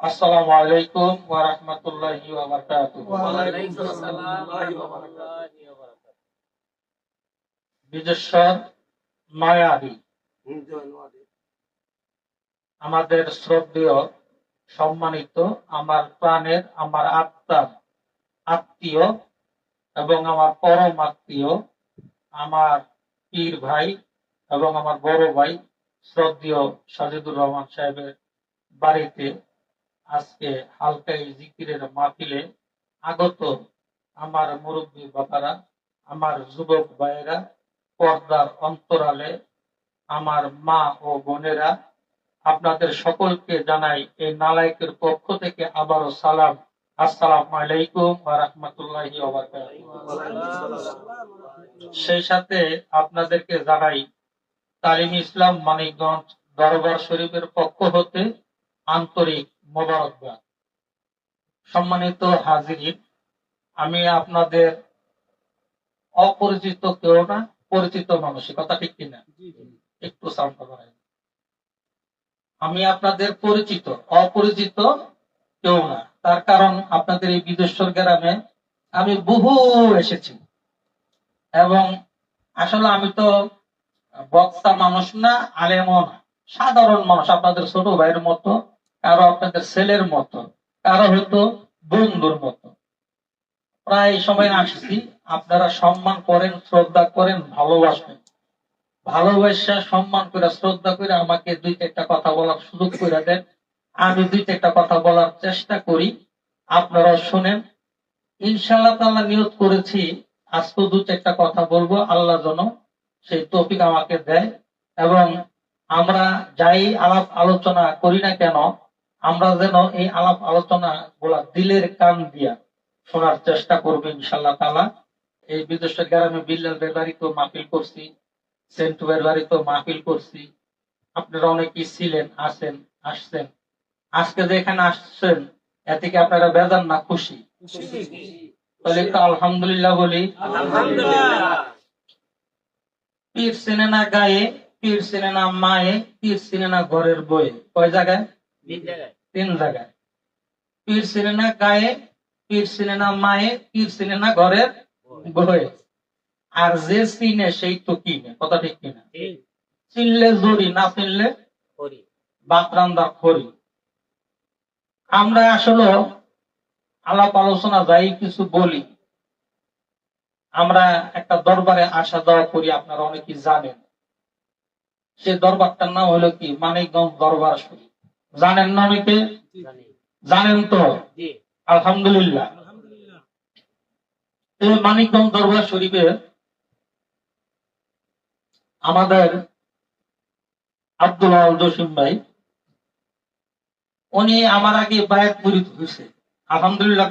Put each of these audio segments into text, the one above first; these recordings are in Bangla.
আসসালামু আলাইকুম ওয়া রাহমাতুল্লাহি ওয়া বারাকাতুহু আসসালাম ওয়া বারাকাতুহু। আমাদের শ্রদ্ধেয় সম্মানিত আমার প্রাণের আমার আত্মার আত্মীয় এবং আমার পরম আত্মীয় আমার পীর ভাই এবং আমার বড় ভাই শ্রদ্ধেয় সাজিদুর রহমান সাহেবের বাড়িতে আজকে হালকাই জিকিরের মাহফিলে আগত আমার মুরব্বী বাবারা, আমার যুবক ভাইয়েরা, পর্দার অন্তরালে আমার মা ও বোনেরা, আপনাদের সকলকে জানাই এই নালায়কের পক্ষ থেকে আবারও সালাম। আসসালাম আলাইকুম রাহমাতুল্লাহি সেই সাথে আপনাদেরকে জানাই, তালিম ইসলাম মানিকগঞ্জ দরবার শরীফের পক্ষ হতে আন্তরিক মোবারকবাদ। সম্মানিত হাজিরিন আমি আপনাদের অপরিচিত কেউ না পরিচিত মানুষের কথা ঠিক কিনা? একটু আমি আপনাদের পরিচিত অপরিচিত কেউ না। তার কারণ আপনাদের এই বিদেশ্বর গ্রামে আমি বহু এসেছি। এবং আসলে আমি তো বক্তা মানুষ না আলেমও না। সাধারণ মানুষ আপনাদের ছোট ভাইয়ের মতো কারও আপনাদের ছেলের মতো, কারও হয়তো বন্ধুর মতো। প্রায় সময় আসছি, আপনারা সম্মান করেন, শ্রদ্ধা করেন ভালোবাসেন ভালোবাসা, সম্মান করে, শ্রদ্ধা করে আমাকে দুই চারটা কথা বলার সুযোগ করে দেন। আমি দুই চারটা কথা বলার চেষ্টা করি আপনারা শোনেন। ইনশাল্লাহ তাল্লাহ নিয়ত করেছি আজকে দু চারটা কথা বলব, আল্লাহ যেন সেই টপিক আমাকে দেয়। এবং আমরা যাই আলাপ আলোচনা করি না কেন আমরা যেন এই আলাপ আলোচনা গুলা দিলের কান দিয়া শোনার চেষ্টা করব ইনশাল্লাহ তালা এই বিদেশের গ্রামে বিল্লাল বেবারিতেও মাহফিল করছি, সেন্টু বেবারিতেও মাহফিল করছি। আপনারা অনেকেই ছিলেন, আছেন, আসছেন। আজকে যে এখানে আসছেন এতে কি আপনারা বেজান না খুশি? তাহলে একটু আলহামদুলিল্লাহ বলি। পীর চেনে না গায়ে, পীর চেনে না মায়ে, পীর চেনে না ঘরের বয়ে। কয় জায়গায়? তিন জায়গায়। পীর চেনে না গায়ে পীর চেনে না মায়ে পীর চেনে না ঘরের বয়ে। আর যে চিনে সেই তো কিনে কথা ঠিক কিনা? চিনলে জড়ি না চিনলে করি আমরা আসলে আলাপ আলোচনা যাই কিছু বলি। আমরা একটা দরবারে আসা যাওয়া করি আপনারা অনেকেই জানেন। সে দরবারটার নাম হলো কি? মানিকগঞ্জ দরবার শরীফ। জানেন না অনেকে? জানেন তো? আলহামদুলিল্লাহ। এই মানিকগঞ্জ দরবার শরীফে আমাদের আব্দুল জসিম ভাই উনি আমার আগে বায়াত মুরিদ হয়েছে আলহামদুলিল্লাহ।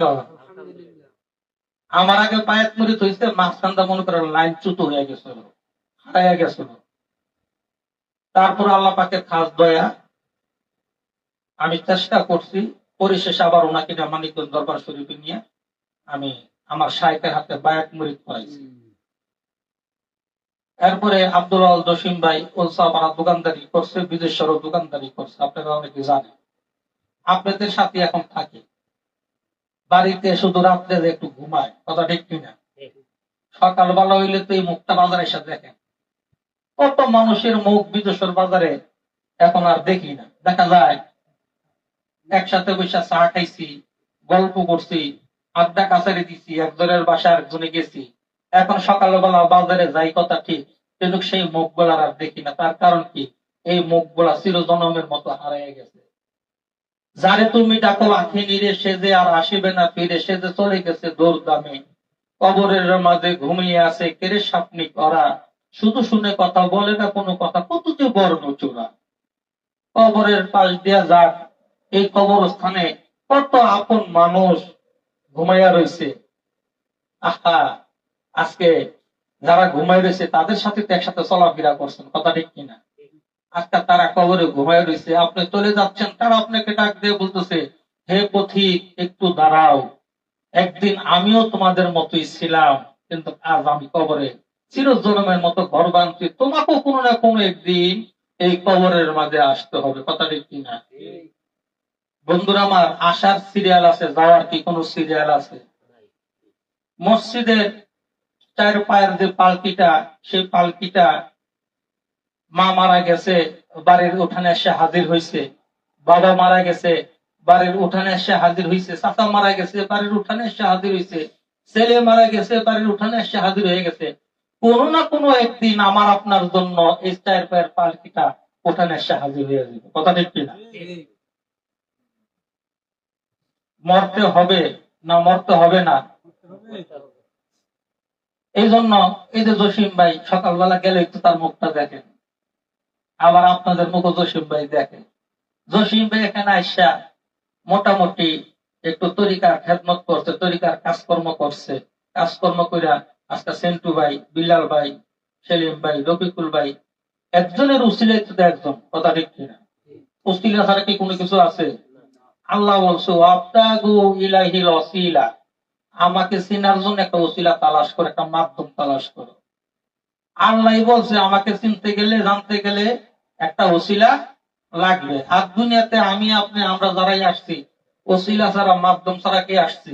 আমার আগে বায়াত মুরিদ হয়েছে মাঝখানটা মনে করেন লাইন চুতো হয়ে গেছিল হারাইয়া গেছিল। তারপর আল্লাহ পাকে খাস দয়া আমি চেষ্টা করছি, পরিশেষে আবার ওনাকে মানিকগঞ্জ দরবার শরীফে নিয়ে আমি আমার সাহেবের হাতে বায়াত মুরিদ করাইছি এরপরে আব্দুল আল জসিম ভাই ওলসাপাড়া দোকানদারি করছে বিদেশেরও দোকানদারি করছে, আপনারা অনেকে জানেন। আপনাদের সাথে এখন থাকে। বাড়িতে শুধু রাত্রে একটু ঘুমায়, কথা ঠিক কিনা। সকালবেলা হইলে তো এই মুক্তা বাজারে এসে দেখেন। কত মানুষের মুখ বিদেশের বাজারে এখন আর দেখি না। দেখা যায় একসাথে বসে চা খাইছি, গল্প করছি, আড্ডা কাছারি দিছি একজনের বাসা একজনে গেছি। এখন সকালবেলা বাজারে যাই কথা ঠিক, কিন্তু সেই মুখগুলার আর দেখি না। তার কারণ কি? এই মুখগুলা চিরজনমের মতো হারাইয়া গেছে। যারে তুমি ডাকো আখি নিরে সে যে আর আসিবে না ফিরে, সে যে চলে গেছে দৌড় দামে কবরের মাঝে ঘুমিয়ে আছে কেড়ে সাপনি করা? শুধু শুনে কথা বলে না, কোনো কথা? কত যে বর্ণ চূড়া কবরের পাশ দিয়া যাক এই কবরস্থানে কত আপন মানুষ ঘুমাইয়া রয়েছে আহা, আজকে যারা ঘুমাই রয়েছে তাদের সাথে তো একসাথে চলাফেরা করছেন, কথা ঠিক কিনা? আজকে তারা কবরে ঘুমাই রয়েছে আপনি চলে যাচ্ছেন, তারা আপনাকে ডাক দিয়ে বলতেছে, হে পথিক, একটু দাঁড়াও। একদিন আমিও তোমাদের মতোই ছিলাম, কিন্তু আজ আমি কবরে। চিরজনমের মতো ঘর বাঁধছি তোমাকেও কোনো না কোনো একদিন এই কবরের মাঝে আসতে হবে, কথা ঠিক কিনা? বন্ধুরা, আমার আসার সিরিয়াল আছে, যাওয়ার কি কোনো সিরিয়াল আছে? মসজিদের চার পায়ের যে পালকিটা, সেই পালকিটা মা মারা গেছে, বাড়ির উঠানে এসে হাজির হয়েছে বাবা মারা গেছে, বাড়ির উঠানে এসে হাজির হয়েছে চাচা মারা গেছে, বাড়ির উঠানে এসে হাজির হয়েছে ছেলে মারা গেছে, বাড়ির উঠানে এসে হাজির হয়ে গেছে। কোনো না কোনো একদিন আমার আপনার জন্য এই চার পায়ের পালকিটা উঠানে এসে হাজির হয়ে যাবে। কথা ঠিক কিনা? মরতে হবে না মরতে হবে না? এই জন্য এই যে জসিম ভাই সকালবেলা গেলে একটু তার মুখটা দেখেন। আবার আপনাদের মুখ জসিম ভাই দেখেন। জসিম ভাই এখানে আইসা মোটামুটি একটু তরিকার খেদমত করছে, তরিকার কাজকর্ম করছে। কাজকর্ম কইরা আজকে সেন্টু ভাই, বিলাল ভাই, সেলিম ভাই, রফিকুল ভাই, একজনের তো একজন, কথা ঠিক কিনা? উসিলা ছাড়া কি কোনো কিছু আছে? আল্লাহ বলছো ওসিলা আমাকে চিনার জন্য একটা ওসিলা তালাশ করে, একটা মাধ্যম তালাশ করো। আল্লাহ বলছে, আমাকে চিনতে গেলে, জানতে গেলে একটা ওসিলা লাগবে। আর দুনিয়াতে আমি, আপনি, আমরা যারাই আসছি, ওসিলা ছাড়া, মাধ্যম ছাড়া কে আসছি?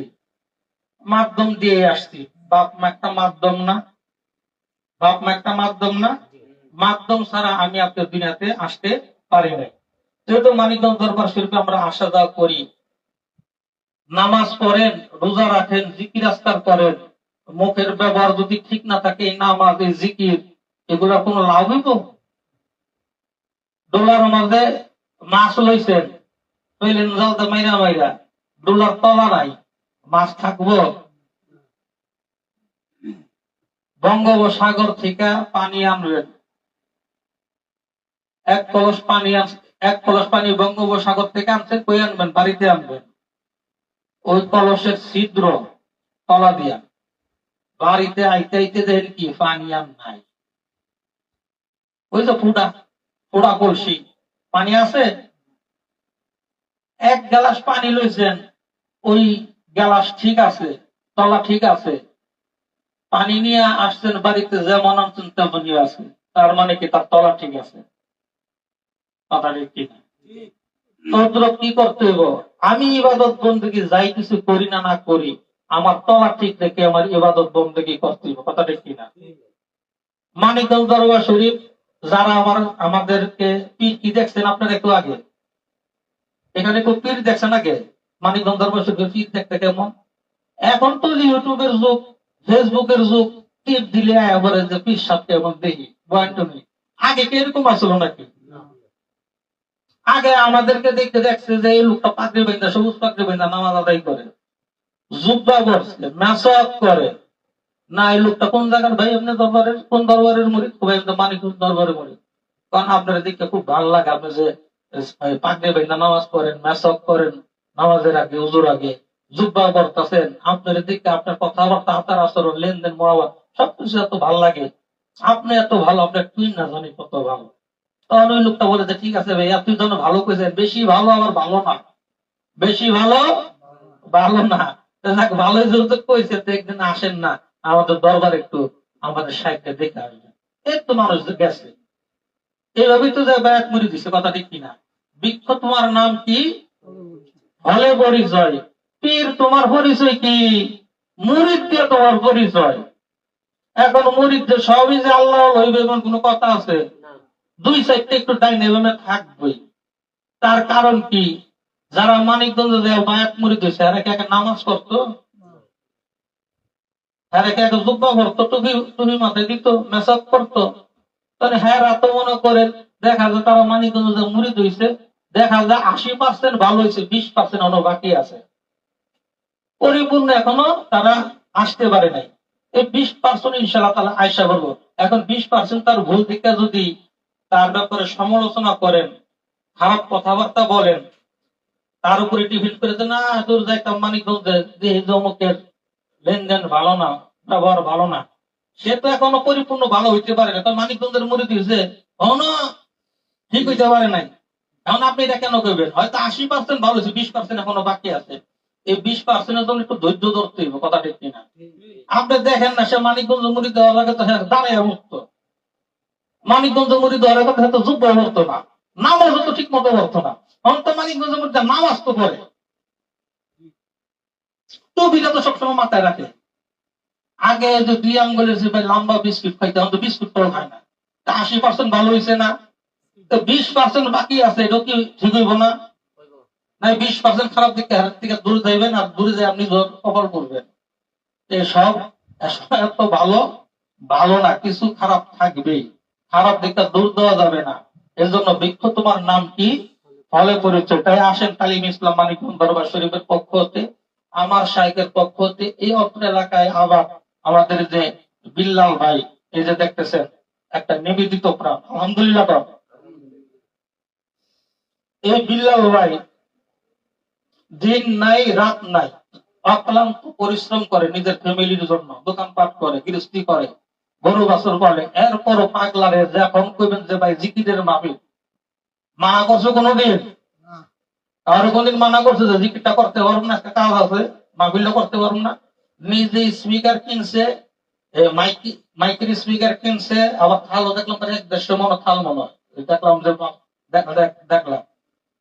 মাধ্যম দিয়ে আসছি। বাপ মা একটা মাধ্যম না? বাপ মা একটা মাধ্যম না? মাধ্যম ছাড়া আমি আপনার দুনিয়াতে আসতে পারি নাই। যেহেতু মানিকগঞ্জ দরবার শরীফে আমরা আসা যাওয়া করি, নামাজ পড়েন, রোজা রাখেন, জিকির আস্কার করেন, মুখের ব্যবহার যদি ঠিক না থাকে, এই নামাজ, এই জিকির, এগুলা কোনো লাভ হইব? ডোলার মাঝে মাছ লইছেন, কইলেন জালতে মাইরা মাইরা, ডোলার তলা নাই, মাছ থাকব। বঙ্গোপসাগর থেকে পানি আনবেন এক কলস পানি আন- এক কলস পানি বঙ্গোপসাগর থেকে আনছেন কই আনবেন? বাড়িতে আনবেন। ওই কলসের ছিদ্র তলা দিয়া। বাড়িতে আইতে আইতে দেখেন কি, পানি আর নাই। ওই তো ফুটা ফুটা কলসি। পানি আছে? এক গ্লাস পানি লইছেন, ওই গ্লাস ঠিক আছে, তলা ঠিক আছে। পানি নিয়ে আসছেন বাড়িতে, যেমন আনছেন তেমনই আছে। তার মানে কি, তার তলা ঠিক আছে। কথা ঠিক কিনা তদ্রুপ কি করতে হইব? আমি ইবাদত বন্দী যাই কিছু করি না না করি, আমার তলা ঠিক রেখে আমার ইবাদত বন্দী করতে হইব কথা ঠিক মানিকগঞ্জ দরবার শরীফ, যারা আমার, আমাদেরকে পীর কি দেখছেন আপনার একটু আগে? এখানে পীর দেখছেন আগে? শরীফের পীর দেখতে কেমন? এখন তো ইউটিউবের যুগ, ফেসবুকের যুগ, টিপ দিলে যে পীর সাপ কেমন দেখি আগে কি এরকম আসলো নাকি? আগে আমাদেরকে দেখতে দেখছে যে এই লোকটা পাকড়ি বেঁধা, সবুজ পাকড়ি বেঁধা নামাজ আদায় করে। জুব্বা করছে মেসাক করে। না, এই লোকটা কোন জায়গার ভাই? আপনি দরবারের, কোন দরবারের মুড়ি খুব একদম মানিক দরবারের মুড়ি কারণ আপনার দেখতে খুব ভালো লাগে আপনি যে পাকড়ি বেঁধা নামাজ পড়েন মেসাক করেন, নামাজের আগে, উজুর আগে, জুব্বা করতেছেন আপনার দিকে আপনার কথাবার্তা, আপনার আচরণ, লেনদেন মহাবাদ সবকিছু এত ভালো লাগে। আপনি এত ভালো, আপনার তুই না জানি কত ভালো। তখন ওই লোকটা বলে যে, ঠিক আছে ভাইয়া, তুই যেন ভালো করেছেন বেশি ভালো আবার ভালো না। বেশি ভালো ভালো না। ভালো যেহেতু কইছে, তো একদিন আসেন না। আমাদের দরবার একটু আমাদের সাহিত্যে দেখে আসবেন। এই তো মানুষ গেছে। এইভাবেই তো যে ব্যাগ মুড়ি দিছে, কথা ঠিক কিনা। বৃক্ষ তোমার নাম কি? হলে পরিচয়। পীর তোমার পরিচয় কি? মুরিদ দিয়ে তোমার পরিচয়। এখন মুরিদ সবই যে আল্লাহ হইবে এমন কোনো কথা আছে। দুই সাইডটা একটু ডাইনে বামে থাকবেই। তার কারণ কি? যারা মানিকগঞ্জ দেয় বায়াত একে নামাজ করতো একে জুব্বা করতো টুপি টুপি মাথায় দিত, মেসাজ করতো। তাহলে হ্যাঁ মনে দেখা যায় তারা মানিকগঞ্জ মুড়ি দিয়েছে দেখা যায় আশি পার্সেন্ট ভালো হয়েছে বিশ পার্সেন্ট এখনও বাকি আছে। পরিপূর্ণ এখনও তারা আসতে পারে নাই। এই বিশ পার্সেন্ট ইনশাল্লাহ তারা আয়সা করব। এখন বিশ পার্সেন্ট তার ভুল দিকটা যদি তার ব্যাপারে সমালোচনা করেন খারাপ কথাবার্তা বলেন। তার উপরে টিফিন করে দেন না তোর যাইতাম মানিকগঞ্জ যে অমুকের লেনদেন ভালো না ব্যবহার ভালো না। সে তো এখনও পরিপূর্ণ ভালো হইতে পারে না। তার মানিকগঞ্জের মুড়ি দিয়েছে না ঠিক হইতে পারে নাই। এখন আপনি এটা কেন করবেন? হয়তো আশি পার্সেন্ট ভালো হয়েছে বিশ পার্সেন্ট এখনও বাকি আছে। এই বিশ পার্সেন্টের জন্য একটু ধৈর্য ধরতে হইব কথা ঠিক কিনা? আপনি দেখেন না সে মানিকগঞ্জ মুড়ি দেওয়ার আগে তো হ্যাঁ দাঁড়ায় মুক্ত। মানিকগঞ্জ দেওয়ার আগে তো হয়তো যুদ্ধ হতো না নামাজও তো ঠিক মতো হতো না। অন্ত মানিকগঞ্জের মধ্যে নামাজ তো পড়ে। টুপিটা তো সবসময় মাথায় রাখে। আগে যে দুই আঙ্গুলের যে লম্বা বিস্কুট খাইতে হতো বিস্কুটটাও খায় না। তা আশি পার্সেন্ট ভালো হয়েছে না? তো বিশ পার্সেন্ট বাকি আছে এটা কি ঠিক হইব না? না বিশ পার্সেন্ট খারাপ দিকে হাত থেকে দূরে যাইবেন আর দূরে যাই আপনি কপাল করবেন। এসব এত ভালো ভালো না, কিছু খারাপ থাকবেই। খারাপ দিকটা দূর দেওয়া যাবে না। এর জন্য বৃক্ষ তোমার নাম কি? ফলে পরিচয়। তাই আসেন তালিম ইসলাম মানিকগঞ্জ দরবার শরীফের পক্ষ হতে, আমার শাইকের পক্ষ হতে, এই অত্র এলাকায় আবার আমাদের যে বিল্লাল ভাই, এই যে দেখতেছেন, একটা নিবেদিত প্রাণ। আলহামদুলিল্লাহ প্রাণ। এই বিল্লাল ভাই দিন নাই, রাত নাই। অক্লান্ত পরিশ্রম করে নিজের ফ্যামিলির জন্য দোকানপাট করে, গৃহস্থী করে। গরু বাছর করে এরপরও পাগলারে যখন কইবেন যে ভাই জিকিরের মাফি মানা করছ কোনোদিন? আর কোনদিন মানা করছে যে জিকিরটা করতে পারব না? একটা কাজ আছে মাহফিলটা করতে পারব না? নিজে স্পিকার কিনছে মাইকের স্পিকার কিনছে আবার থালও দেখলাম তার এক দেড়শো মনে থাল মনে হয়। দেখলাম যে দেখলাম।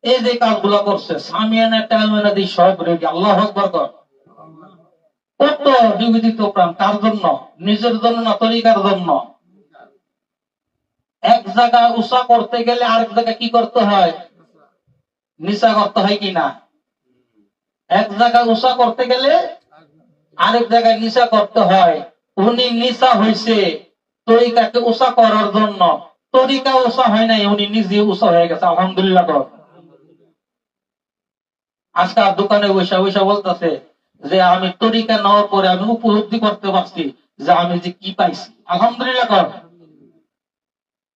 এই যে কাজগুলা করছে সামিয়ানা টাইমানা দিয়ে সব রেডি আল্লাহ আকবর কর। কত নিবেদিত প্রাণ, কার জন্য? নিজের জন্য না, তরিকার জন্য? এক জায়গায় উষা করতে গেলে আরেক জায়গায় কি করতে হয়? নিশা করতে হয় কি না? এক জায়গায় উষা করতে গেলে আরেক জায়গায় নিশা করতে হয়। উনি নিশা হয়েছে তরিকাকে উষা করার জন্য। তরিকা উষা হয় নাই, উনি নিজে উষা হয়ে গেছে, আলহামদুলিল্লাহ। আজকে আর দোকানে বসে বসে বলতেছে যে আমি তরিকা নেওয়ার পরে আমি উপলব্ধি করতে পারছি যে আমি যে কি পাইছি। আলহামদুলিল্লাহ কর।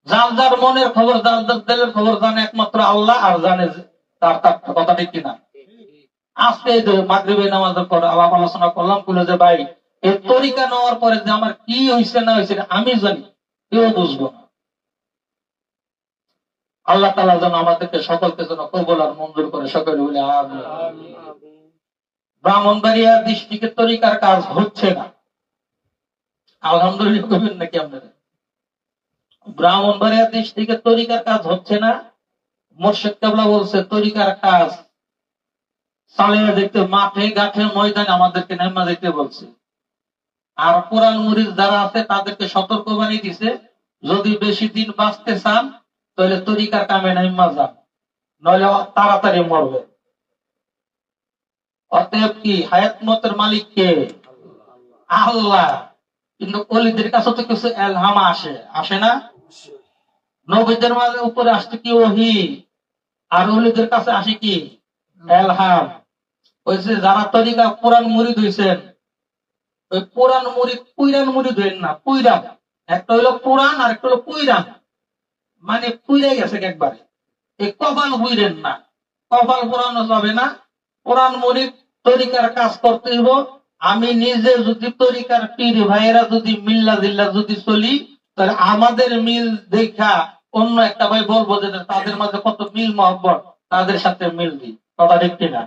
যার যার মনের খবর, যার যার দিলের খবর জানে একমাত্র আল্লাহ আর জানে তার তার কথা ঠিক কিনা। আজকে এই যে মাগরিবে নামাজের পর আলাপ আলোচনা করলাম বলে যে ভাই, এই তরিকা নেওয়ার পরে যে আমার কি হয়েছে না হয়েছে আমি জানি, কেউ বুঝব না। আল্লাহ তালা যেন আমাদেরকে সকলকে যেন কবল আর মঞ্জুর করে, সকলে বলে আমিন। ব্রাহ্মণবাড়িয়া ডিস্ট্রিক্টের তরিকার কাজ হচ্ছে না। আলহামদুলিল্লাহ কবেন নাকি আপনাদের ব্রাহ্মণবাড়িয়া ডিস্ট্রিক্টের তরিকার কাজ হচ্ছে না। মোর্শেদ কাবলা বলছে, তরিকার কাজ চালিয়ে দেখতে, মাঠে গাঠে ময়দানে আমাদেরকে নেমা দেখতে বলছে। আর কোরআন মুরিদ যারা আছে, তাদেরকে সতর্ক বানিয়ে দিছে, যদি বেশি দিন বাঁচতে চান, তাহলে তরিকার কামে নেমা যান, নইলে তাড়াতাড়ি মরবে অতএব কি হায়াত মতের মালিক কে আল্লাহ। কিন্তু অলিদের কাছে তো কিছু এলহামা আসে। আসে না? নবীদের মাঝে উপরে আসছে কি ওহি? আর অলিদের কাছে আসে কি? এলহাম। ওই যারা তরিকা পুরান মুড়ি হইছেন, ওই পুরান মুড়ি পুইরান মুড়ি ধরেন না পুইরান একটা হইল পুরান আর একটা হলো পুইরান মানে পুইরে গেছে একবারে? এই কপাল বুইরেন না। কপাল পুরানো যাবে না। কোরআন মরিক তরিকার কাজ করতে হইব। আমি নিজে যদি তরিকার পীর ভাইয়েরা যদি মিল্লা জিল্লা যদি চলি, তাহলে আমাদের মিল দেখা অন্য একটা ভাই বলব যে তাদের মাঝে কত মিল মহব্বত, তাদের সাথে মিল দিই কথা ঠিক কিনা?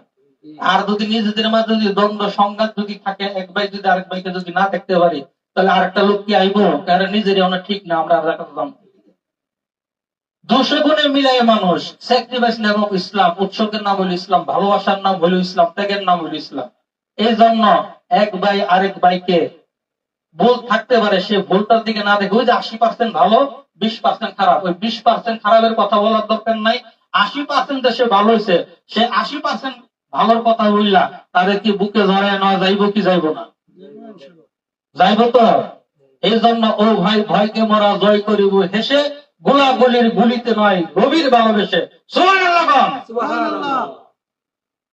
আর যদি নিজেদের মাঝে যদি দ্বন্দ্ব, সংঘাত যদি থাকে, এক ভাই যদি আরেক ভাইকে যদি না দেখতে পারি, তাহলে আরেকটা লোক কি আইবো? কারণ নিজেরই অনেক ঠিক না, আমরা আর দুশো গুণে মিলাই মানুষ স্যাক্রিফাইস নাম হোক ইসলাম উৎসর্গের নাম হলো ইসলাম, ভালোবাসার নাম হলো ইসলাম, ত্যাগের নাম হলো ইসলাম। এই জন্য এক ভাই আরেক ভাইকে ভুল থাকতে পারে, সে ভুলটার দিকে না দেখে ওই যে আশি পার্সেন্ট ভালো, বিশ পার্সেন্ট খারাপ। ওই বিশ পার্সেন্ট খারাপের কথা বলার দরকার নাই। আশি পার্সেন্ট সে ভালো হয়েছে, সে আশি পার্সেন্ট ভালোর কথা বললা, তাদের কি বুকে ধরে না যাইবো কি যাইবো না? যাইবো তো? এই জন্য ও ভাই ভয়কে মরা জয় করিব, হেসে গোলাগুলির গুলিতে নয় গভীর ভালোবেসে সোহান